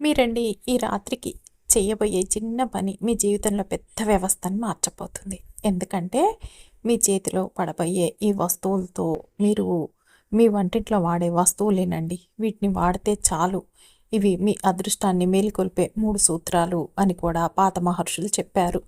మీరండి ఈ రాత్రికి చేయబోయే చిన్న పని మీ జీవితంలో పెద్ద వ్యవస్థను మార్చబోతుంది. ఎందుకంటే మీ చేతిలో పడబోయే ఈ వస్తువులతో మీరు మీ వంటింట్లో వాడే వస్తువులేనండి. వీటిని వాడితే చాలు. ఇవి మీ అదృష్టాన్ని మేలుకొల్పే మూడు సూత్రాలు అని కూడా పాత మహర్షులు చెప్పారు.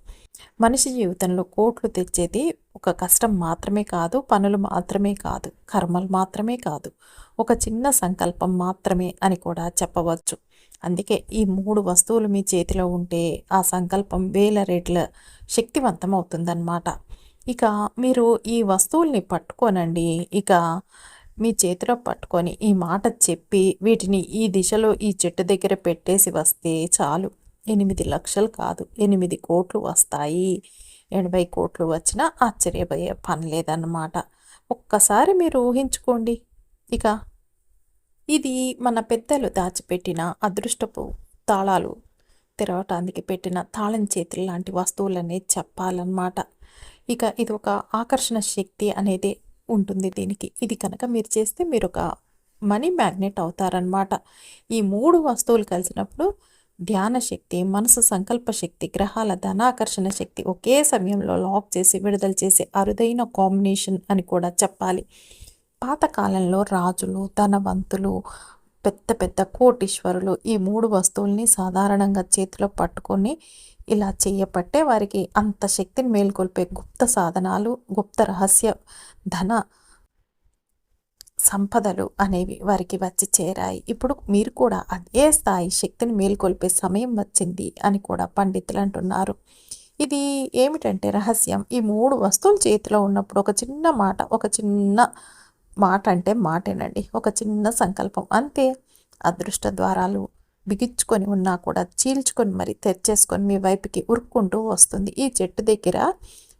మనిషి జీవితంలో కోట్లు తెచ్చేది ఒక కష్టం మాత్రమే కాదు పనులు మాత్రమే కాదు కర్మలు మాత్రమే కాదు. ఒక చిన్న సంకల్పం మాత్రమే అని కూడా చెప్పవచ్చు. అందుకే ఈ మూడు వస్తువులు మీ చేతిలో ఉంటే ఆ సంకల్పం వేల రేట్ల శక్తివంతం అవుతుందన్నమాట ఇక మీరు ఈ వస్తువుల్ని పట్టుకోనండి. ఇక మీ చేతిలో పట్టుకొని ఈ మాట చెప్పి వీటిని ఈ దిశలో ఈ చెట్టు దగ్గర పెట్టేసి వస్తే చాలు. ఎనిమిది లక్షలు కాదు ఎనిమిది కోట్లు వస్తాయి. ఎనభై కోట్లు వచ్చినా ఆశ్చర్యపోయే పని లేదన్నమాట. ఒక్కసారి మీరు ఊహించుకోండి. ఇక ఇది మన పెద్దలు దాచిపెట్టిన అదృష్టపు తాళాలు. తెరవటానికి పెట్టిన తాళం చేతులు లాంటి వస్తువులనే చెప్పాలన్నమాట. ఇక ఇది ఒక ఆకర్షణ శక్తి అనేది ఉంటుంది దీనికి. ఇది కనుక మీరు చేస్తే మీరు ఒక మనీ మ్యాగ్నెట్ అవుతారనమాట ఈ మూడు వస్తువులు కలిసినప్పుడు ధ్యాన శక్తి మనసు సంకల్ప శక్తి గ్రహాల ధనాకర్షణ శక్తి ఒకే సమయంలో లాక్ చేసి విడుదల చేసే అరుదైన కాంబినేషన్ అని కూడా చెప్పాలి. పాతకాలంలో రాజులు ధనవంతులు పెద్ద పెద్ద కోటీశ్వరులు ఈ మూడు వస్తువుల్ని సాధారణంగా చేతిలో పట్టుకొని ఇలా చేయబట్టే వారికి అంత శక్తిని మేల్కొల్పే గుప్త సాధనాలు గుప్త రహస్య ధన సంపదలు అనేవి వారికి వచ్చి చేరాయి. ఇప్పుడు మీరు కూడా అదే స్థాయి శక్తిని మేల్కొల్పే సమయం వచ్చింది అని కూడా పండితులు అంటున్నారు. ఇది ఏమిటంటే రహస్యం. ఈ మూడు వస్తువులు చేతిలో ఉన్నప్పుడు ఒక చిన్న మాట ఒక చిన్న మాట అంటే మాటేనండి. ఒక చిన్న సంకల్పం. అంతే. అదృష్ట ద్వారాలు బిగించుకొని ఉన్నా కూడా చీల్చుకొని మరి తెచ్చేసుకొని మీ వైపుకి ఉరుక్కుంటూ వస్తుంది. ఈ చెట్టు దగ్గర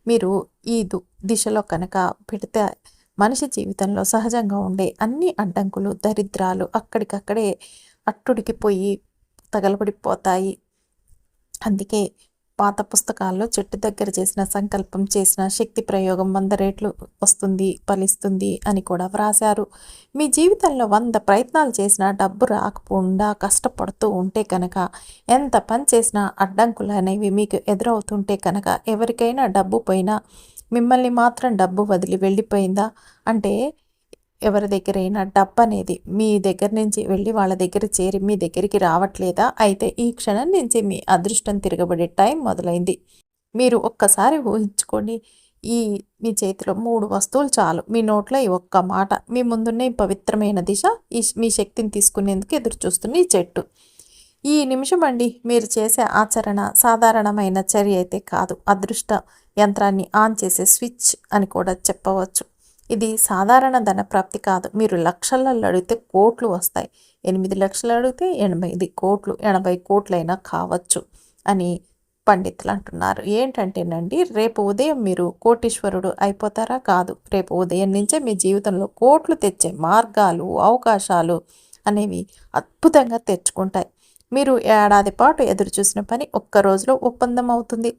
మీరు ఈ దిశలో కనుక పెడితే మనిషి జీవితంలో సహజంగా ఉండే అన్ని అడ్డంకులు దరిద్రాలు అక్కడికక్కడే అట్టుడికిపోయి తగలబడిపోతాయి. అందుకే పాత పుస్తకాల్లో చెట్టు దగ్గర చేసిన సంకల్పం చేసిన శక్తి ప్రయోగం వంద రేట్లు వస్తుంది ఫలిస్తుంది అని కూడా వ్రాశారు. మీ జీవితంలో వంద ప్రయత్నాలు చేసినా డబ్బు రాకపోకుండా కష్టపడుతూ ఉంటే కనుక ఎంత పని చేసినా అడ్డంకులు అనేవి మీకు ఎదురవుతుంటే కనుక ఎవరికైనా డబ్బు పోయినా మిమ్మల్ని మాత్రం డబ్బు వదిలి వెళ్ళిపోయిందా? అంటే ఎవరి దగ్గరైనా డబ్బు అనేది మీ దగ్గర నుంచి వెళ్ళి వాళ్ళ దగ్గర చేరి మీ దగ్గరికి రావట్లేదా? అయితే ఈ క్షణం నుంచి మీ అదృష్టం తిరగబడే టైం మొదలైంది. మీరు ఒక్కసారి ఊహించుకొని ఈ మీ చేతిలో మూడు వస్తువులు చాలు. మీ నోట్లో ఈ ఒక్క మాట మీ ముందున్న ఈ పవిత్రమైన దిశ ఈ మీ శక్తిని తీసుకునేందుకు ఎదురు చూస్తున్న ఈ చెట్టు. ఈ నిమిషం అండి మీరు చేసే ఆచరణ సాధారణమైన చర్య అయితే కాదు. అదృష్ట యంత్రాన్ని ఆన్ చేసే స్విచ్ అని కూడా చెప్పవచ్చు. ఇది సాధారణ ధన ప్రాప్తి కాదు. మీరు లక్షలలో అడిగితే కోట్లు వస్తాయి. ఎనిమిది లక్షలు అడిగితే ఎనభై కోట్లు ఎనభై కోట్లైనా కావచ్చు అని పండితులు అంటున్నారు. ఏంటంటేనండి రేపు ఉదయం మీరు కోటీశ్వరుడు అయిపోతారా? కాదు. రేపు ఉదయం నుంచే మీ జీవితంలో కోట్లు తెచ్చే మార్గాలు అవకాశాలు అనేవి అద్భుతంగా తెచ్చుకుంటాయి. మీరు ఏడాది పాటు ఎదురు చూసిన పని ఒక్క రోజులో ఒప్పందం అవుతుంది.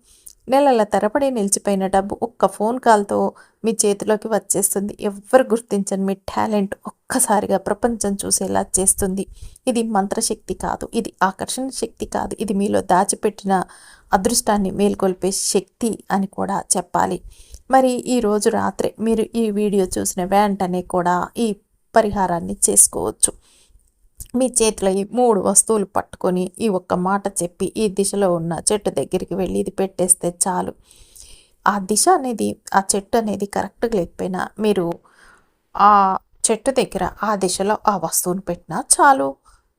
నెలల తరబడి నిలిచిపోయిన డబ్బు ఒక్క ఫోన్ కాల్తో మీ చేతిలోకి వచ్చేస్తుంది. ఎవరు గుర్తించని మీ టాలెంట్ ఒక్కసారిగా ప్రపంచం చూసేలా చేస్తుంది. ఇది మంత్రశక్తి కాదు ఇది ఆకర్షణ శక్తి కాదు ఇది మీలో దాచిపెట్టిన అదృష్టాన్ని మేల్కొల్పే శక్తి అని కూడా చెప్పాలి. మరి ఈరోజు రాత్రి మీరు ఈ వీడియో చూసిన వెంటనే కూడా ఈ పరిహారాన్ని చేసుకోవచ్చు. మీ చేతిలో ఈ మూడు వస్తువులు పట్టుకొని ఈ ఒక్క మాట చెప్పి ఈ దిశలో ఉన్న చెట్టు దగ్గరికి వెళ్ళి ఇది పెట్టేస్తే చాలు. ఆ దిశ అనేది ఆ చెట్టు అనేది కరెక్ట్గా లేకపోయినా మీరు ఆ చెట్టు దగ్గర ఆ దిశలో ఆ వస్తువును పెట్టినా చాలు.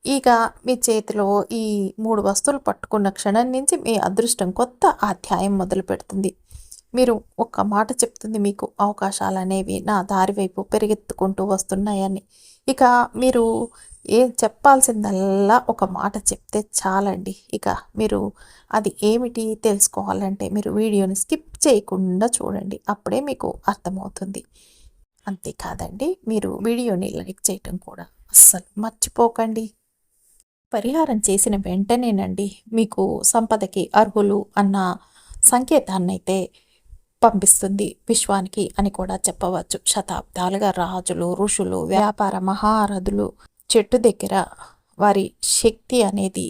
ఇక మీ చేతిలో ఈ మూడు వస్తువులు పట్టుకున్న క్షణం నుంచి మీ అదృష్టం కొత్త అధ్యాయం మొదలు పెడుతుంది. మీరు ఒక్క మాట చెప్తుంది మీకు అవకాశాలు అనేవి నా దారి వైపు పెరిగెత్తుకుంటూ వస్తున్నాయని. ఇక మీరు ఏం చెప్పాల్సిందల్లా ఒక మాట చెప్తే చాలండి. ఇక మీరు అది ఏమిటి తెలుసుకోవాలంటే మీరు వీడియోని స్కిప్ చేయకుండా చూడండి. అప్పుడే మీకు అర్థమవుతుంది. అంతేకాదండి మీరు వీడియోని లైక్ చేయటం కూడా అస్సలు మర్చిపోకండి. పరిహారం చేసిన వెంటనేనండి మీకు సంపదకి అర్హులు అన్న సంకేతాన్నైతే పంపిస్తుంది విశ్వానికి అని కూడా చెప్పవచ్చు. శతాబ్దాలుగా రాజులు ఋషులు వ్యాపార మహారథులు చెట్టు దగ్గర వారి శక్తి అనేది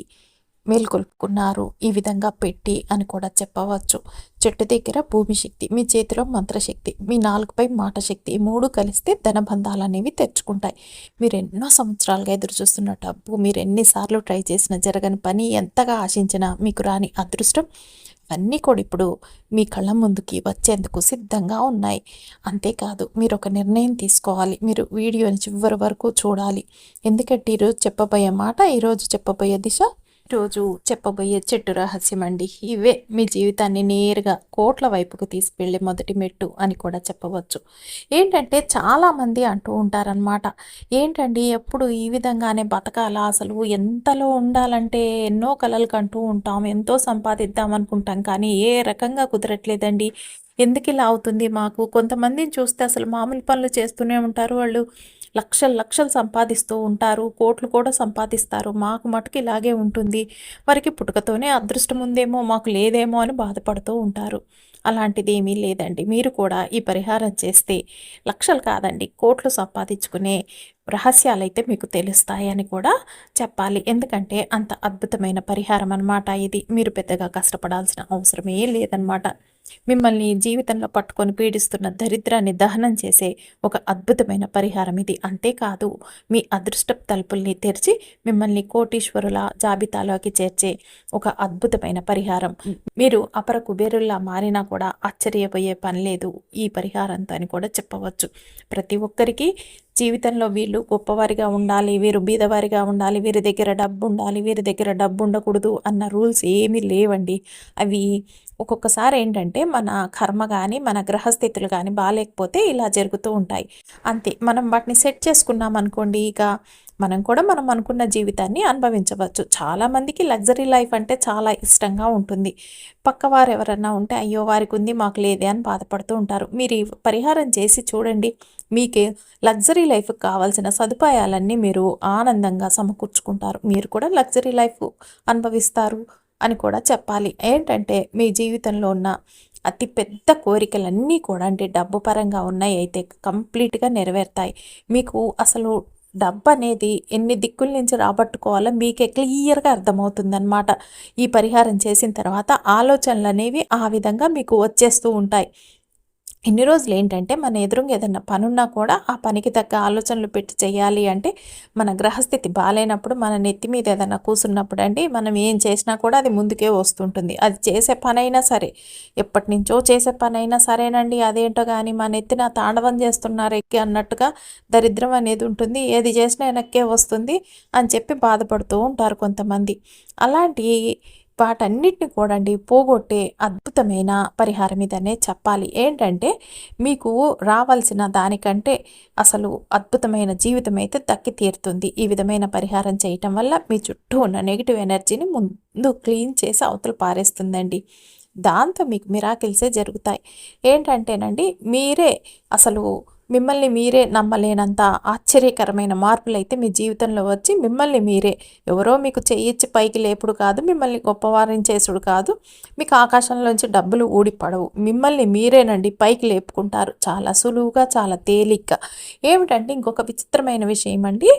మేల్కొల్పుకున్నారు. ఈ విధంగా పెట్టి అని కూడా చెప్పవచ్చు. చెట్టు దగ్గర భూమి శక్తి మీ చేతిలో మంత్రశక్తి మీ నాలుగుపై మాట శక్తి ఈ మూడు కలిస్తే ధనబంధాలు అనేవి తెచ్చుకుంటాయి. మీరు ఎన్నో సంవత్సరాలుగా ఎదురు చూస్తున్న డబ్బు మీరు ఎన్నిసార్లు ట్రై చేసినా జరగని పని ఎంతగా ఆశించినా మీకు రాని అదృష్టం అన్నీ కూడా ఇప్పుడు మీ కళ్ళ ముందుకి వచ్చేందుకు సిద్ధంగా ఉన్నాయి. అంతేకాదు మీరు ఒక నిర్ణయం తీసుకోవాలి. మీరు వీడియోని చివరి వరకు చూడాలి. ఎందుకంటే ఈరోజు చెప్పబోయే మాట ఈరోజు చెప్పబోయే దిశ రోజు చెప్పబోయే చెట్టు రహస్యం అండి ఇవే మీ జీవితాన్ని నేరుగా కోట్ల వైపుకు తీసుకెళ్ళే మొదటి మెట్టు అని కూడా చెప్పవచ్చు. ఏంటంటే చాలామంది అంటూ ఉంటారనమాట ఏంటండి ఎప్పుడు ఈ విధంగానే బతకాలా? అసలు ఎంతలో ఉండాలంటే ఎన్నో కలలు కంటూ ఉంటాం ఎంతో సంపాదిద్దాం అనుకుంటాం కానీ ఏ రకంగా కుదరట్లేదండి. ఎందుకు ఇలా అవుతుంది మాకు? కొంతమందిని చూస్తే అసలు మామూలు పనులు చేస్తూనే ఉంటారు వాళ్ళు. లక్షలు లక్షలు సంపాదిస్తూ ఉంటారు కోట్లు కూడా సంపాదిస్తారు. మాకు మటుకు ఇలాగే ఉంటుంది. వారికి పుట్టుకతోనే అదృష్టం ఉందేమో మాకు లేదేమో అని బాధపడుతూ ఉంటారు. అలాంటిది ఏమీ లేదండి. మీరు కూడా ఈ పరిహారం చేస్తే లక్షలు కాదండి కోట్లు సంపాదించుకునే రహస్యాలైతే మీకు తెలుస్తాయని కూడా చెప్పాలి. ఎందుకంటే అంత అద్భుతమైన పరిహారం అనమాట ఇది. మీరు పెద్దగా కష్టపడాల్సిన అవసరమే లేదనమాట మిమ్మల్ని జీవితంలో పట్టుకొని పీడిస్తున్న దరిద్రాన్ని దహనం చేసే ఒక అద్భుతమైన పరిహారం ఇది. అంతేకాదు మీ అదృష్ట తలుపుల్ని తెరిచి మిమ్మల్ని కోటీశ్వరుల జాబితాలోకి చేర్చే ఒక అద్భుతమైన పరిహారం. మీరు అపర కుబేరుల్లా మారినా కూడా ఆశ్చర్యపోయే పని లేదు. ఈ పరిహారంతో అని కూడా చెప్పవచ్చు. ప్రతి ఒక్కరికి జీవితంలో వీళ్ళు గొప్పవారిగా ఉండాలి వీరు బీదవారిగా ఉండాలి వీరి దగ్గర డబ్బు ఉండాలి వీరి దగ్గర డబ్బు ఉండకూడదు అన్న రూల్స్ ఏమీ లేవండి. అవి ఒక్కొక్కసారి ఏంటంటే మన కర్మ కానీ మన గ్రహస్థితులు కానీ బాగాలేకపోతే ఇలా జరుగుతూ ఉంటాయి. అంతే మనం వాటిని సెట్ చేసుకున్నాం అనుకోండి ఇక మనం కూడా మనం అనుకున్న జీవితాన్ని అనుభవించవచ్చు. చాలామందికి లగ్జరీ లైఫ్ అంటే చాలా ఇష్టంగా ఉంటుంది. పక్కవారు ఎవరన్నా ఉంటే అయ్యో వారికి ఉంది మాకు లేదే అని బాధపడుతూ ఉంటారు. మీరు పరిహారం చేసి చూడండి మీకే లగ్జరీ లైఫ్కి కావాల్సిన సదుపాయాలన్నీ మీరు ఆనందంగా సమకూర్చుకుంటారు. మీరు కూడా లగ్జరీ లైఫ్ అనుభవిస్తారు అని కూడా చెప్పాలి. ఏంటంటే మీ జీవితంలో ఉన్న అతి పెద్ద కోరికలన్నీ కూడా అంటే డబ్బు పరంగా ఉన్నాయి అయితే కంప్లీట్గా నెరవేరుతాయి. మీకు అసలు డబ్బు అనేది ఎన్ని దిక్కుల నుంచి రాబట్టుకోవాలో మీకే క్లియర్గా అర్థమవుతుందన్నమాట. ఈ పరిహారం చేసిన తర్వాత ఆలోచనలు అనేవి ఆ విధంగా మీకు వచ్చేస్తూ ఉంటాయి. ఎన్ని రోజులు ఏంటంటే మన ఎదురుగా ఏదన్నా పనున్నా కూడా ఆ పనికి తగ్గ ఆలోచనలు పెట్టి చేయాలి అంటే మన గ్రహస్థితి బాగాలేనప్పుడు మన నెత్తి మీద ఏదైనా కూసున్నప్పుడు అండి మనం ఏం చేసినా కూడా అది ముందుకే వస్తుంటుంది. అది చేసే పనైనా సరే ఎప్పటి నుంచో చేసే పనైనా సరేనండి. అదేంటో కానీ మన ఎత్తిన తాండవం చేస్తున్నారు ఎక్కి అన్నట్టుగా దరిద్రం అనేది ఉంటుంది. ఏది చేసినా వెనక్కే వస్తుంది అని చెప్పి బాధపడుతూ ఉంటారు కొంతమంది. అలాంటి వాటన్నిటిని కూడా అండి పోగొట్టే అద్భుతమైన పరిహారం ఇదనే చెప్పాలి. ఏంటంటే మీకు రావాల్సిన దానికంటే అసలు అద్భుతమైన జీవితం అయితే దక్కి తీరుతుంది. ఈ విధమైన పరిహారం చేయటం వల్ల మీ చుట్టూ ఉన్న నెగిటివ్ ఎనర్జీని ముందు క్లీన్ చేసి అవతలు పారేస్తుందండి. దాంతో మీకు మిరాకిల్సే జరుగుతాయి. ఏంటంటేనండి మీరే అసలు మిమ్మల్ని మీరే నమ్మలేనంత ఆశ్చర్యకరమైన మార్పులైతే మీ జీవితంలో వచ్చి మిమ్మల్ని మీరే. ఎవరో మీకు చేయించి పైకి లేపుడు కాదు మిమ్మల్ని గొప్పవారిని చేసుడు కాదు. మీకు ఆకాశంలోంచి డబ్బులు ఊడిపడవు. మిమ్మల్ని మీరేనండి పైకి లేపుకుంటారు. చాలా సులువుగా చాలా తేలిగ్గా. ఏమిటంటే ఇంకొక విచిత్రమైన విషయం అండి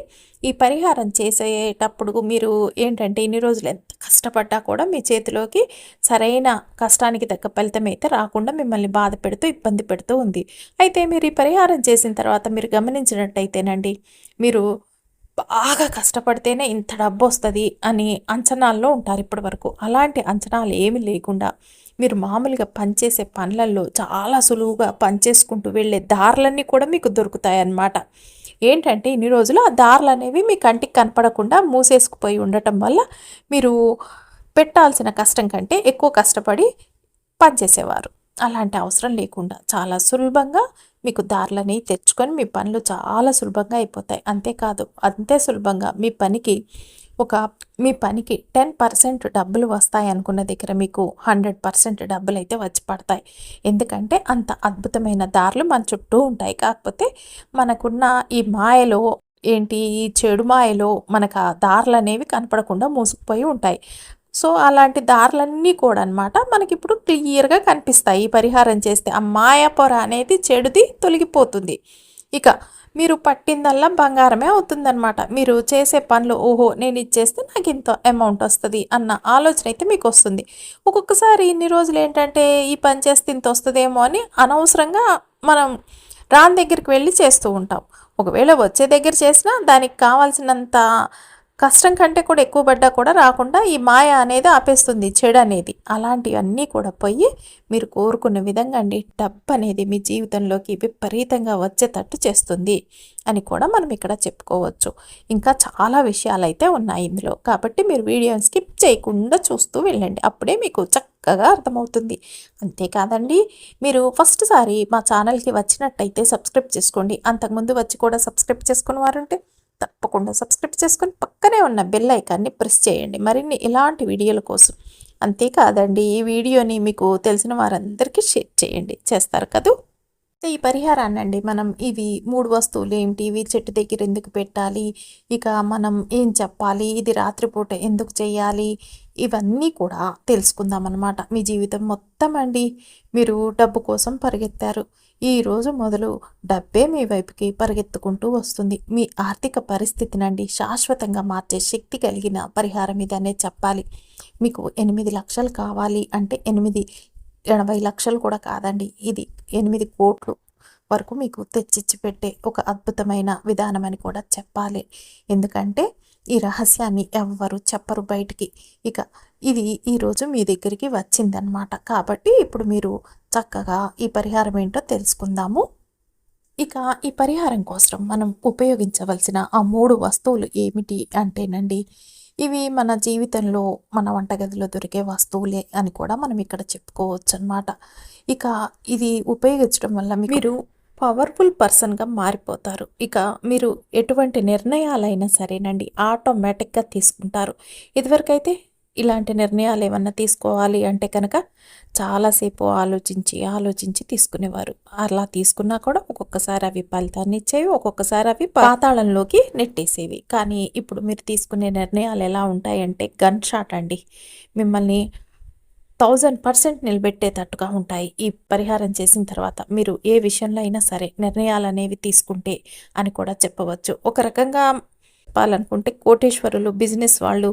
ఈ పరిహారం చేసేటప్పుడు మీరు ఏంటంటే ఇన్ని రోజులు ఎంత కష్టపడ్డా కూడా మీ చేతిలోకి సరైన కష్టానికి తగ్గ ఫలితం అయితే రాకుండా మిమ్మల్ని బాధ పెడుతూ ఇబ్బంది పెడుతూ ఉంది. అయితే మీరు ఈ పరిహారం చేసిన తర్వాత మీరు గమనించినట్టయితేనండి మీరు బాగా కష్టపడితేనే ఇంత డబ్బు వస్తుంది అని అంచనాల్లో ఉంటారు ఇప్పటి వరకు అలాంటి అంచనాలు ఏమి లేకుండా మీరు మామూలుగా పనిచేసే పనులలో చాలా సులువుగా పనిచేసుకుంటూ వెళ్ళే దారులన్నీ కూడా మీకు దొరుకుతాయి అన్నమాట ఏంటంటే ఇన్ని రోజులు ఆ దారులు అనేవి మీ కంటికి కనపడకుండా మూసేసుకుపోయి ఉండటం వల్ల మీరు పెట్టాల్సిన కష్టం కంటే ఎక్కువ కష్టపడి పనిచేసేవారు అలాంటి అవసరం లేకుండా చాలా సులభంగా మీకు దారులని తెచ్చుకొని మీ పనులు చాలా సులభంగా అయిపోతాయి. అంతేకాదు అంతే సులభంగా మీ పనికి ఒక మీ పనికి టెన్ పర్సెంట్ డబ్బులు వస్తాయి అనుకున్న దగ్గర మీకు హండ్రెడ్ పర్సెంట్ డబ్బులు అయితే వచ్చి పడతాయి. ఎందుకంటే అంత అద్భుతమైన దారులు మన చుట్టూ ఉంటాయి. కాకపోతే మనకున్న ఈ మాయలో ఏంటి? ఈ చెడు మాయలో మనకు ఆ దారులు అనేవి కనపడకుండా మూసుకుపోయి ఉంటాయి. సో అలాంటి దారులన్నీ కూడా అనమాట మనకి ఇప్పుడు క్లియర్గా కనిపిస్తాయి. ఈ పరిహారం చేస్తే ఆ మాయ పొర అనేది చెడుది తొలగిపోతుంది. ఇక మీరు పట్టిందల్లా బంగారమే అవుతుందన్నమాట. మీరు చేసే పనులు ఓహో నేను ఇచ్చేస్తే నాకు ఇంత అమౌంట్ వస్తుంది అన్న ఆలోచన అయితే మీకు వస్తుంది. ఒక్కొక్కసారి ఇన్ని రోజులు ఏంటంటే ఈ పని చేస్తే ఇంత వస్తుందేమో అని అనవసరంగా మనం రాని దగ్గరికి వెళ్ళి చేస్తూ ఉంటాం. ఒకవేళ వచ్చే దగ్గర చేసినా దానికి కావాల్సినంత కష్టం కంటే కూడా ఎక్కువ పడ్డా కూడా రాకుండా ఈ మాయ అనేది ఆపేస్తుంది చెడు అనేది. అలాంటివన్నీ కూడా పోయి మీరు కోరుకున్న విధంగా అండి డబ్బు అనేది మీ జీవితంలోకి విపరీతంగా వచ్చేటట్టు చేస్తుంది అని కూడా మనం ఇక్కడ చెప్పుకోవచ్చు. ఇంకా చాలా విషయాలు అయితే ఉన్నాయి ఇందులో. కాబట్టి మీరు వీడియోని స్కిప్ చేయకుండా చూస్తూ వెళ్ళండి. అప్పుడే మీకు చక్కగా అర్థమవుతుంది. అంతేకాదండి మీరు ఫస్ట్ సారి మా ఛానల్కి వచ్చినట్టయితే సబ్స్క్రైబ్ చేసుకోండి. అంతకుముందు వచ్చి కూడా సబ్స్క్రైబ్ చేసుకున్న వారుంటే తప్పకుండా సబ్స్క్రైబ్ చేసుకొని పక్కనే ఉన్న బెల్ ఐకాన్ని ప్రెస్ చేయండి. మరిన్ని ఇలాంటి వీడియోల కోసం అంతేకాదండి ఈ వీడియోని మీకు తెలిసిన వారందరికీ షేర్ చేయండి. చేస్తారు కదూ? ఈ పరిహారాన్ని అండి మనం ఇవి మూడు వస్తువులు ఏమిటి ఇవి చెట్టు దగ్గర ఎందుకు పెట్టాలి? ఇక మనం ఏం చెప్పాలి? ఇది రాత్రిపూట ఎందుకు చేయాలి? ఇవన్నీ కూడా తెలుసుకుందాం అనమాట మీ జీవితం మొత్తం అండి మీరు డబ్బు కోసం పరిగెత్తారు. ఈ రోజు మొదలు డబ్బే మీ వైపుకి పరిగెత్తుకుంటూ వస్తుంది. మీ ఆర్థిక పరిస్థితి నుండి శాశ్వతంగా మార్చే శక్తి కలిగిన పరిహారం ఇదనే చెప్పాలి. మీకు ఎనిమిది లక్షలు కావాలి అంటే ఎనిమిది ఎనభై లక్షలు కూడా కాదండి. ఇది ఎనిమిది కోట్లు వరకు మీకు తెచ్చిచ్చి పెట్టే ఒక అద్భుతమైన విధానం అని కూడా చెప్పాలి. ఎందుకంటే ఈ రహస్యాన్ని ఎవ్వరు చెప్పరు బయటికి. ఇక ఇది ఈరోజు మీ దగ్గరికి వచ్చిందనమాట కాబట్టి ఇప్పుడు మీరు చక్కగా ఈ పరిహారం ఏంటో తెలుసుకుందాము. ఇక ఈ పరిహారం కోసం మనం ఉపయోగించవలసిన ఆ మూడు వస్తువులు ఏమిటి అంటేనండి ఇవి మన జీవితంలో మన వంటగదిలో దొరికే వస్తువులే అని కూడా మనం ఇక్కడ చెప్పుకోవచ్చు అనమాట ఇక ఇది ఉపయోగించడం వల్ల మీరు పవర్ఫుల్ పర్సన్గా మారిపోతారు. ఇక మీరు ఎటువంటి నిర్ణయాలైనా సరేనండి ఆటోమేటిక్గా తీసుకుంటారు. ఇదివరకైతే ఇలాంటి నిర్ణయాలు ఏమన్నా తీసుకోవాలి అంటే కనుక చాలాసేపు ఆలోచించి ఆలోచించి తీసుకునేవారు. అలా తీసుకున్నా కూడా ఒక్కొక్కసారి అవి ఫలితాన్ని ఇచ్చేవి ఒక్కొక్కసారి అవి పాతాళంలోకి నెట్టేసేవి. కానీ ఇప్పుడు మీరు తీసుకునే నిర్ణయాలు ఎలా ఉంటాయంటే గన్ షాట్ అండి. మిమ్మల్ని థౌజండ్ పర్సెంట్ నిలబెట్టేటట్టుగా ఉంటాయి ఈ పరిహారం చేసిన తర్వాత. మీరు ఏ విషయంలో అయినా సరే నిర్ణయాలు అనేవి తీసుకుంటే అని కూడా చెప్పవచ్చు. ఒక రకంగా చెప్పాలనుకుంటే కోటేశ్వరులు బిజినెస్ వాళ్ళు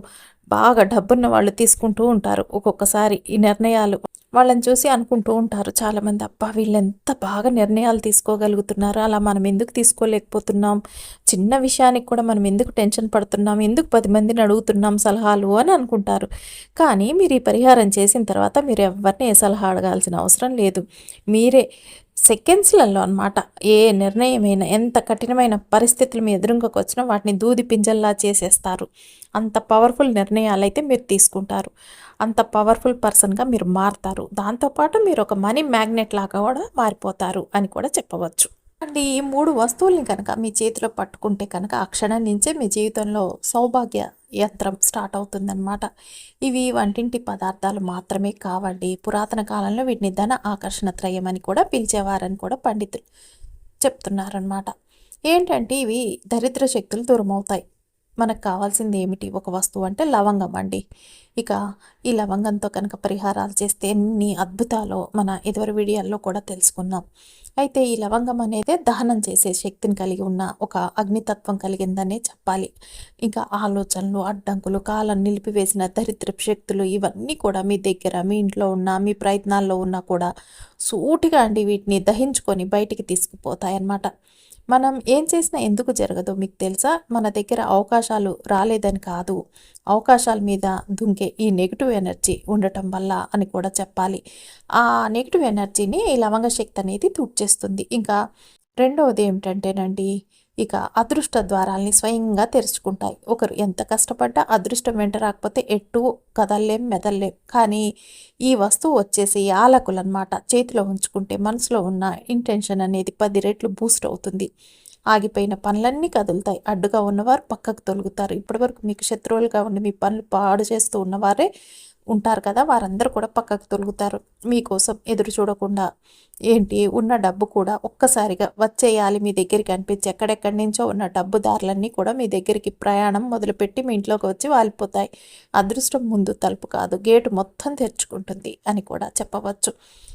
బాగా డబ్బున్న వాళ్ళు తీసుకుంటూ ఉంటారు. ఒక్కొక్కసారి ఈ నిర్ణయాలు వాళ్ళని చూసి అనుకుంటూ ఉంటారు. చాలామంది అబ్బా వీళ్ళు ఎంత బాగా నిర్ణయాలు తీసుకోగలుగుతున్నారు. అలా మనం ఎందుకు తీసుకోలేకపోతున్నాం? చిన్న విషయానికి కూడా మనం ఎందుకు టెన్షన్ పడుతున్నాం? ఎందుకు పది మందిని అడుగుతున్నాం సలహాలు? అని అనుకుంటారు. కానీ మీరు ఈ పరిహారం చేసిన తర్వాత మీరు ఎవరిని ఏ సలహా అడగాల్సిన అవసరం లేదు. మీరే సెకండ్స్లలో అనమాట ఏ నిర్ణయమైనా ఎంత కఠినమైన పరిస్థితులు మీ ఎదురుంగకు వచ్చినా వాటిని దూది పింజల్లా చేసేస్తారు. అంత పవర్ఫుల్ నిర్ణయాలు అయితే మీరు తీసుకుంటారు. అంత పవర్ఫుల్ పర్సన్గా మీరు మారుతారు. దాంతోపాటు మీరు ఒక మనీ మ్యాగ్నెట్ లాగా కూడా మారిపోతారు అని కూడా చెప్పవచ్చు. అండ్ ఈ మూడు వస్తువుల్ని కనుక మీ చేతిలో పట్టుకుంటే కనుక ఆ క్షణం నుంచే మీ జీవితంలో సౌభాగ్య యంత్రం స్టార్ట్ అవుతుందన్నమాట. ఇవి వంటింటి పదార్థాలు మాత్రమే కావండి. పురాతన కాలంలో వీటిని ధన ఆకర్షణ త్రయం అని కూడా పిలిచేవారని కూడా పండితులు చెప్తున్నారనమాట ఏంటంటే ఇవి దరిద్ర శక్తులు దూరమవుతాయి. మనకు కావాల్సింది ఏమిటి? ఒక వస్తువు అంటే లవంగం అండి. ఇక ఈ లవంగంతో కనుక పరిహారాలు చేస్తే ఎన్ని అద్భుతాలో మన ఇదివరి వీడియోల్లో కూడా తెలుసుకున్నాం. అయితే ఈ లవంగం అనేది దహనం చేసే శక్తిని కలిగి ఉన్న ఒక అగ్నితత్వం కలిగిందనే చెప్పాలి. ఇంకా ఆలోచనలు అడ్డంకులు కాలం నిలిపివేసిన దరిద్ర శక్తులు ఇవన్నీ కూడా మీ దగ్గర మీ ఇంట్లో ఉన్న మీ ప్రయత్నాల్లో ఉన్నా కూడా సూటిగా అండి వీటిని దహించుకొని బయటికి తీసుకుపోతాయన్నమాట. మనం ఏం చేసినా ఎందుకు జరగదు? మీకు తెలుసా? మన దగ్గర అవకాశాలు రాలేదని కాదు. అవకాశాల మీద దుంకే ఈ నెగిటివ్ ఎనర్జీ ఉండటం వల్ల అని కూడా చెప్పాలి. ఆ నెగిటివ్ ఎనర్జీని ఈ లవంగ శక్తి అనేది తుడ్చేస్తుంది ఇంకా రెండవది ఏమిటంటేనండి ఇక అదృష్ట ద్వారాల్ని స్వయంగా తెరుచుకుంటాయి. ఒకరు ఎంత కష్టపడ్డా అదృష్టం వెంట రాకపోతే ఎట్టు కదల్లేం మెదల్లేం. కానీ ఈ వస్తువు వచ్చేసి యాలకులు అనమాట చేతిలో ఉంచుకుంటే మనసులో ఉన్న ఇంటెన్షన్ అనేది పది రెట్లు బూస్ట్ అవుతుంది. ఆగిపోయిన పనులన్నీ కదులుతాయి. అడ్డుగా ఉన్నవారు పక్కకు తొలుగుతారు. ఇప్పటివరకు మీకు శత్రువులుగా ఉండి మీ పనులు పాడు చేస్తూ ఉన్నవారే ఉంటారు కదా వారందరూ కూడా పక్కకు తొలుగుతారు. మీకోసం ఎదురు చూడకుండా ఏంటి ఉన్న డబ్బు కూడా ఒక్కసారిగా వచ్చేయాలి మీ దగ్గరికి అనిపించి ఎక్కడెక్కడి నుంచో ఉన్న డబ్బుదారులన్నీ కూడా మీ దగ్గరికి ప్రయాణం మొదలుపెట్టి మీ ఇంట్లోకి వచ్చి వాలిపోతాయి. అదృష్టం ముందు తలుపు కాదు గేటు మొత్తం తెరుచుకుంటుంది అని కూడా చెప్పవచ్చు.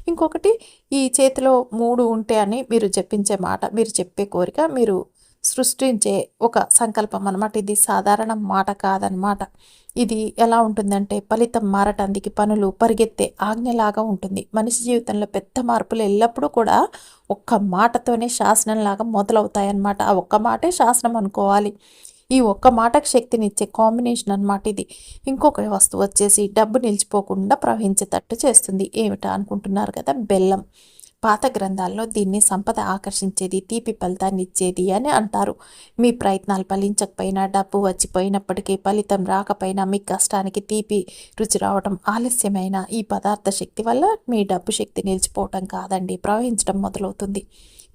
ఇంకొకటి ఈ చేతిలో మూడు ఉంటే అని మీరు చెప్పించే మాట మీరు చెప్పే కోరిక మీరు సృష్టించే ఒక సంకల్పం అనమాట ఇది సాధారణ మాట కాదనమాట ఇది ఎలా ఉంటుందంటే ఫలితం మారటానికి పనులు పరిగెత్తే ఆజ్ఞలాగా ఉంటుంది. మనిషి జీవితంలో పెద్ద మార్పులు ఎల్లప్పుడూ కూడా ఒక్క మాటతోనే శాసనంలాగా మొదలవుతాయన్నమాట. ఆ ఒక్క మాటే శాసనం అనుకోవాలి. ఈ ఒక్క మాటకు శక్తినిచ్చే కాంబినేషన్ అనమాట ఇది. ఇంకొక వస్తువు వచ్చేసి డబ్బు నిలిచిపోకుండా ప్రవహించేటట్టు చేస్తుంది. ఏమిటా అనుకుంటున్నారు కదా? బెల్లం. పాత గ్రంథాల్లో దీన్ని సంపద ఆకర్షించేది తీపి ఫలితాన్ని ఇచ్చేది అని అంటారు. మీ ప్రయత్నాలు ఫలించకపోయినా డబ్బు వచ్చిపోయినప్పటికీ ఫలితం రాకపోయినా మీ కష్టానికి తీపి రుచి రావడం ఆలస్యమైన ఈ పదార్థ శక్తి వల్ల మీ డబ్బు శక్తి నిలిచిపోవటం కాదండి ప్రవహించడం మొదలవుతుంది.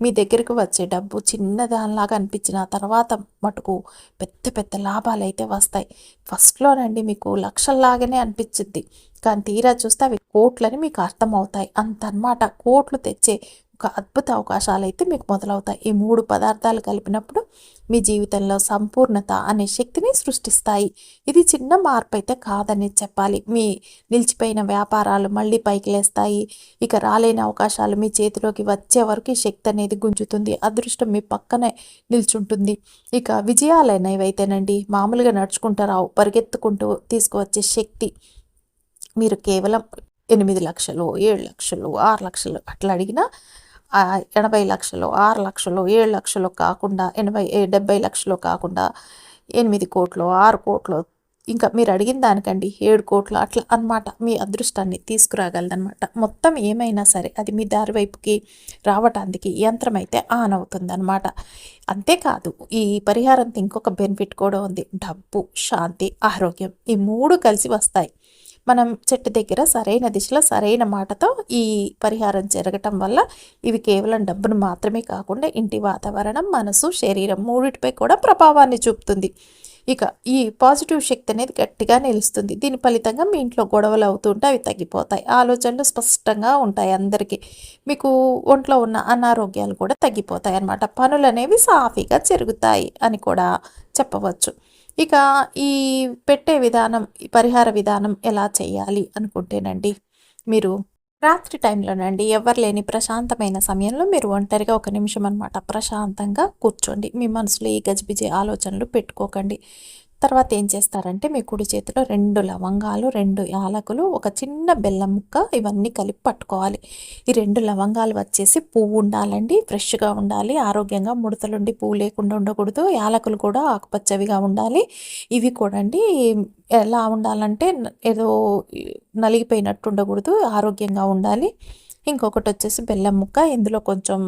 మీ దగ్గరకు వచ్చే డబ్బు చిన్నదానిలాగా అనిపించిన తర్వాత మటుకు పెద్ద పెద్ద లాభాలు అయితే వస్తాయి. ఫస్ట్లోనండి మీకు లక్షల్లాగానే అనిపించింది కానీ తీరా చూస్తే అవి కోట్లని మీకు అర్థమవుతాయి. అంత అనమాట కోట్లు తెచ్చే ఒక అద్భుత అవకాశాలు అయితే మీకు మొదలవుతాయి. ఈ మూడు పదార్థాలు కలిపినప్పుడు మీ జీవితంలో సంపూర్ణత అనే శక్తిని సృష్టిస్తాయి. ఇది చిన్న మార్పు అయితే కాదని చెప్పాలి. మీ నిలిచిపోయిన వ్యాపారాలు మళ్ళీ పైకి లేస్తాయి. ఇక రాలేని అవకాశాలు మీ చేతిలోకి వచ్చే వరకు శక్తి అనేది గుంజుతుంది. అదృష్టం మీ పక్కనే నిల్చుంటుంది. ఇక విజయాలైనవైతేనండి మామూలుగా మామూలుగా నడుచుకుంటారావు పరిగెత్తుకుంటూ తీసుకువచ్చే శక్తి. మీరు కేవలం ఎనిమిది లక్షలు ఏడు లక్షలు ఆరు లక్షలు అట్లా అడిగినా ఎనభై లక్షలు ఆరు లక్షలు ఏడు లక్షలు కాకుండా ఎనభై డెబ్బై లక్షలు కాకుండా ఎనిమిది కోట్లు ఆరు కోట్లు. ఇంకా మీరు అడిగిన దానికండి ఏడు కోట్లు అట్లా అనమాట మీ అదృష్టాన్ని తీసుకురాగలదనమాట మొత్తం ఏమైనా సరే అది మీ దారి వైపుకి రావటానికి యంత్రం అయితే ఆన్ అవుతుందన్నమాట. అంతేకాదు ఈ పరిహారంతో ఇంకొక బెనిఫిట్ కూడా ఉంది. డబ్బు శాంతి ఆరోగ్యం ఈ మూడు కలిసి వస్తాయి. మనం చెట్టు దగ్గర సరైన దిశలో సరైన మాటతో ఈ పరిహారం జరగటం వల్ల ఇవి కేవలం డబ్బును మాత్రమే కాకుండా ఇంటి వాతావరణం మనసు శరీరం మూడిటిపై కూడా ప్రభావాన్ని చూపుతుంది. ఇక ఈ పాజిటివ్ శక్తి అనేది గట్టిగా నిలుస్తుంది. దీని ఫలితంగా మీ ఇంట్లో గొడవలు అవుతుంటే అవి తగ్గిపోతాయి. ఆలోచనలు స్పష్టంగా ఉంటాయి అందరికీ. మీకు ఒంట్లో ఉన్న అనారోగ్యాలు కూడా తగ్గిపోతాయి అన్నమాట. పనులు అనేవి సాఫీగా జరుగుతాయి అని కూడా చెప్పవచ్చు. ఇక ఈ పెట్టే విధానం పరిహార విధానం ఎలా చేయాలి అనుకుంటేనండి మీరు రాత్రి టైంలోనండి ఎవరు లేని ప్రశాంతమైన సమయంలో మీరు ఒంటరిగా ఒక నిమిషం అనమాట ప్రశాంతంగా కూర్చోండి. మీ మనసులో ఈ గజిబిజి ఆలోచనలు పెట్టుకోకండి. తర్వాత ఏం చేస్తారంటే మీ కుడి చేతిలో రెండు లవంగాలు రెండు యాలకులు ఒక చిన్న బెల్లం ముక్క ఇవన్నీ కలిపి పట్టుకోవాలి. ఈ రెండు లవంగాలు వచ్చేసి పువ్వు ఉండాలండి ఫ్రెష్గా ఉండాలి ఆరోగ్యంగా ముడతలుండి పువ్వు లేకుండా ఉండకూడదు యాలకులు కూడా ఆకుపచ్చవిగా ఉండాలి. ఇవి కూడా అండి ఎలా ఉండాలంటే ఏదో నలిగిపోయినట్టు ఉండకూడదు ఆరోగ్యంగా ఉండాలి. ఇంకొకటి వచ్చేసి బెల్లం ముక్క ఇందులో కొంచెం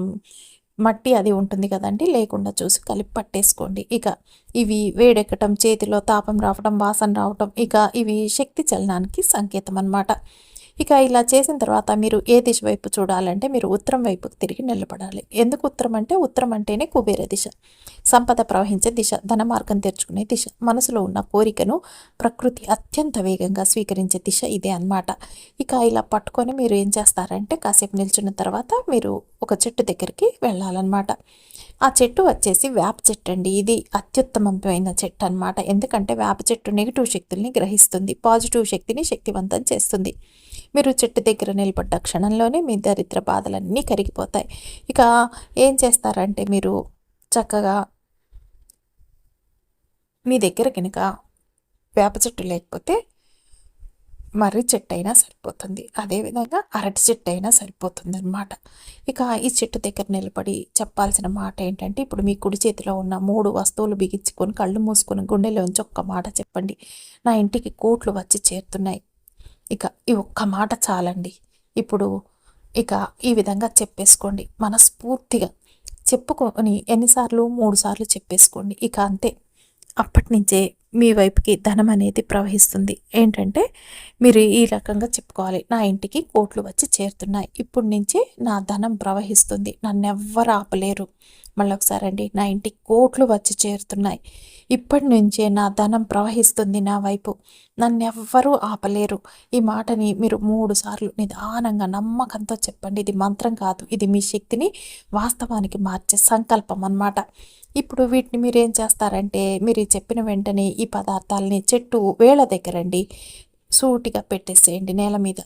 మట్టి అది ఉంటుంది కదండి లేకుండా చూసి కలిపి పట్టేసుకోండి. ఇక ఇవి వేడెక్కటం చేతిలో తాపం రావటం వాసన రావటం ఇక ఇవి శక్తి చలనానికి సంకేతం అన్నమాట. ఇక ఇలా చేసిన తర్వాత మీరు ఏ దిశ వైపు చూడాలంటే మీరు ఉత్తరం వైపుకు తిరిగి నిలబడాలి. ఎందుకు ఉత్తరం అంటే ఉత్తరం అంటేనే కుబేర దిశ. సంపద ప్రవహించే దిశ ధన మార్గం తెరుచుకునే దిశ. మనసులో ఉన్న కోరికను ప్రకృతి అత్యంత వేగంగా స్వీకరించే దిశ ఇదే అనమాట ఇక ఇలా పట్టుకొని మీరు ఏం చేస్తారంటే కాసేపు నిల్చున్న తర్వాత మీరు ఒక చెట్టు దగ్గరికి వెళ్ళాలన్నమాట. ఆ చెట్టు వచ్చేసి వేప చెట్టు అండి. ఇది అత్యుత్తమమైన చెట్టు అనమాట ఎందుకంటే వేప చెట్టు నెగిటివ్ శక్తుల్ని గ్రహిస్తుంది పాజిటివ్ శక్తిని శక్తివంతం చేస్తుంది. మీరు చెట్టు దగ్గర నిలబడ్డ క్షణంలోనే మీ దరిద్ర బాధలన్నీ కరిగిపోతాయి. ఇక ఏం చేస్తారంటే మీరు చక్కగా మీ దగ్గర కనుక వేప చెట్టు లేకపోతే మర్రి చెట్టు అయినా సరిపోతుంది అదేవిధంగా అరటి చెట్టు అయినా సరిపోతుంది అనమాట ఇక ఈ చెట్టు దగ్గర నిలబడి చెప్పాల్సిన మాట ఏంటంటే ఇప్పుడు మీ కుడి చేతిలో ఉన్న మూడు వస్తువులు బిగించుకొని కళ్ళు మూసుకొని గుండెలోంచి ఒక్క మాట చెప్పండి. నా ఇంటికి కోట్లు వచ్చి చేరుతున్నాయి. ఇక ఈ ఒక్క మాట చాలండి. ఇప్పుడు ఇక ఈ విధంగా చెప్పేసుకోండి. మనస్ఫూర్తిగా చెప్పుకొని ఎన్నిసార్లు? మూడు సార్లు చెప్పేసుకోండి. ఇక అంతే. అప్పటి నుంచే మీ వైపుకి ధనం అనేది ప్రవహిస్తుంది. ఏంటంటే మీరు ఈ రకంగా చెప్పుకోవాలి. నా ఇంటికి కోట్లు వచ్చి చేరుతున్నాయి. ఇప్పటి నుంచి నా ధనం ప్రవహిస్తుంది. నన్ను ఎవ్వరు ఆపలేరు. మళ్ళీ ఒకసారి అండి నా ఇంటికి కోట్లు వచ్చి చేరుతున్నాయి. ఇప్పటి నుంచే నా ధనం ప్రవహిస్తుంది నా వైపు. నన్ను ఎవ్వరూ ఆపలేరు. ఈ మాటని మీరు మూడు సార్లు నిదానంగా నమ్మకంతో చెప్పండి. ఇది మంత్రం కాదు. ఇది మీ శక్తిని వాస్తవానికి మార్చే సంకల్పం అన్నమాట. ఇప్పుడు వీటిని మీరు ఏం చేస్తారంటే మీరు చెప్పిన వెంటనే ఈ పదార్థాలని చెట్టు వేళ దగ్గరండి సూటిగా పెట్టేసేయండి నేల మీద.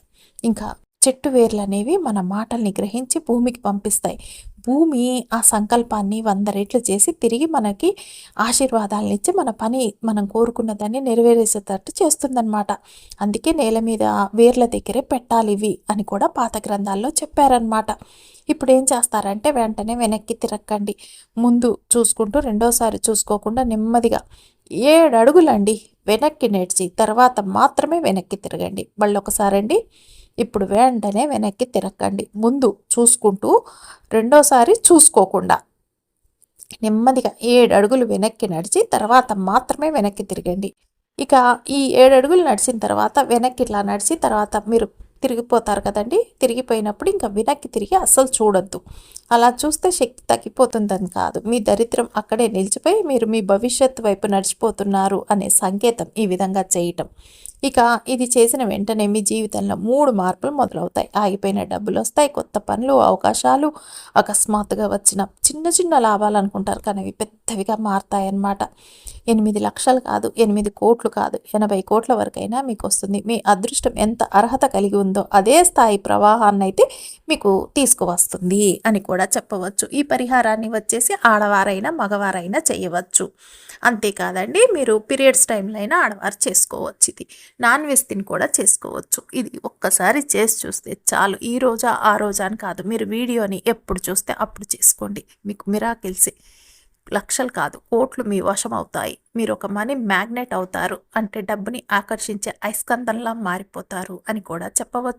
ఇంకా చెట్టు వేర్లు అనేవి మన మాటల్ని గ్రహించి భూమికి పంపిస్తాయి. భూమి ఆ సంకల్పాన్ని వంద రెట్లు చేసి తిరిగి మనకి ఆశీర్వాదాలను ఇచ్చి మన పని మనం కోరుకున్న దాన్ని నెరవేరేసేటట్టు చేస్తుందన్నమాట. అందుకే నేల మీద వేర్ల దగ్గరే పెట్టాలి ఇవి అని కూడా పాత గ్రంథాల్లో చెప్పారనమాట ఇప్పుడు ఏం చేస్తారంటే వెంటనే వెనక్కి తిరక్కండి. ముందు చూసుకుంటూ రెండోసారి చూసుకోకుండా నెమ్మదిగా ఏడు అడుగులండి వెనక్కి నేర్చి తర్వాత మాత్రమే వెనక్కి తిరగండి. మళ్ళీ ఒకసారి అండి ఇప్పుడు వెంటనే వెనక్కి తిరగండి ముందు చూసుకుంటూ రెండోసారి చూసుకోకుండా నెమ్మదిగా ఏడు అడుగులు వెనక్కి నడిచి తర్వాత మాత్రమే వెనక్కి తిరగండి. ఇక ఈ ఏడు అడుగులు నడిచిన తర్వాత వెనక్కి ఇట్లా నడిచి తర్వాత మీరు తిరిగిపోతారు కదండి. తిరిగిపోయినప్పుడు ఇంకా వెనక్కి తిరిగి అస్సలు చూడొద్దు. అలా చూస్తే శక్తి తగ్గిపోతుందని కాదు. మీ దరిద్రం అక్కడే నిలిచిపోయి మీరు మీ భవిష్యత్తు వైపు నడిచిపోతున్నారు అనే సంకేతం ఈ విధంగా చేయటం. ఇక ఇది చేసిన వెంటనే మీ జీవితంలో మూడు మార్పులు మొదలవుతాయి. ఆగిపోయిన డబ్బులు వస్తాయి కొత్త పనులు అవకాశాలు అకస్మాత్తుగా వచ్చిన చిన్న చిన్న లాభాలు అనుకుంటారు కానీ అవి పెద్దవిగా మారుతాయన్నమాట. ఎనిమిది లక్షలు కాదు ఎనిమిది కోట్లు కాదు ఎనభై కోట్ల వరకైనా మీకు వస్తుంది మీ అదృష్టం ఎంత అర్హత కలిగి ఉందో అదే స్థాయి ప్రవాహాన్ని అయితే మీకు తీసుకువస్తుంది అని కూడా చెప్పవచ్చు. ఈ పరిహారాన్ని వచ్చేసి ఆడవారైనా మగవారైనా చేయవచ్చు. అంతేకాదండి మీరు పీరియడ్స్ టైంలో అయినా ఆడవారు చేసుకోవచ్చు ఇది. నాన్ వెజ్ తిని కూడా చేసుకోవచ్చు. ఇది ఒక్కసారి చేసి చూస్తే చాలు. ఈ రోజా ఆ రోజా అని కాదు. మీరు వీడియోని ఎప్పుడు చూస్తే అప్పుడు చేసుకోండి. మీకు మిరాకిల్సే. లక్షలు కాదు కోట్లు మీ వశం అవుతాయి. మీరు ఒక మనీ మ్యాగ్నెట్ అవుతారు అంటే డబ్బుని ఆకర్షించే అయస్కందంలా మారిపోతారు అని కూడా చెప్పవచ్చు.